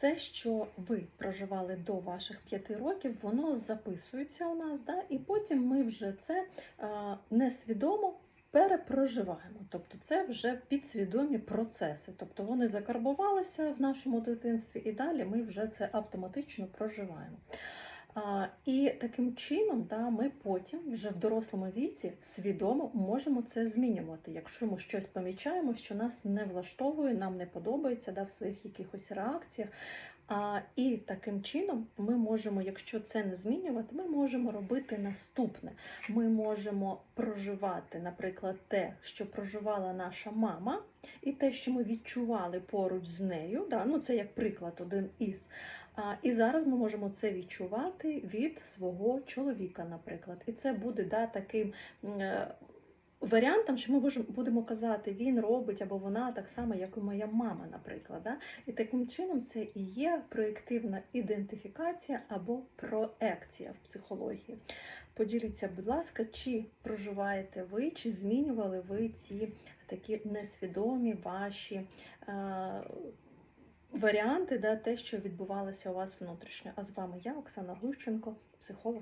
Це, що ви проживали до ваших п'яти років, воно записується у нас, да? і потім ми вже це а, несвідомо перепроживаємо. Тобто це вже підсвідомі процеси. Тобто вони закарбувалися в нашому дитинстві, і далі ми вже це автоматично проживаємо. І таким чином, да, ми потім вже в дорослому віці свідомо можемо це змінювати. Якщо ми щось помічаємо, що нас не влаштовує, нам не подобається да, в своїх якихось реакціях. І таким чином ми можемо, якщо це не змінювати, ми можемо робити наступне. Ми можемо проживати, наприклад, те, що проживала наша мама, і те, що ми відчували поруч з нею. Да, ну це як приклад один із. І зараз ми можемо це відчувати від свого чоловіка, наприклад. І це буде да, таким варіантом, що ми будемо казати, він робить або вона так само, як і моя мама, наприклад. Да? І таким чином це і є проєктивна ідентифікація або проекція в психології. Поділіться, будь ласка, чи проживаєте ви, чи змінювали ви ці такі несвідомі ваші. Е- Варіанти, да, те, що відбувалося у вас внутрішньо. А з вами я, Оксана Глущенко, психолог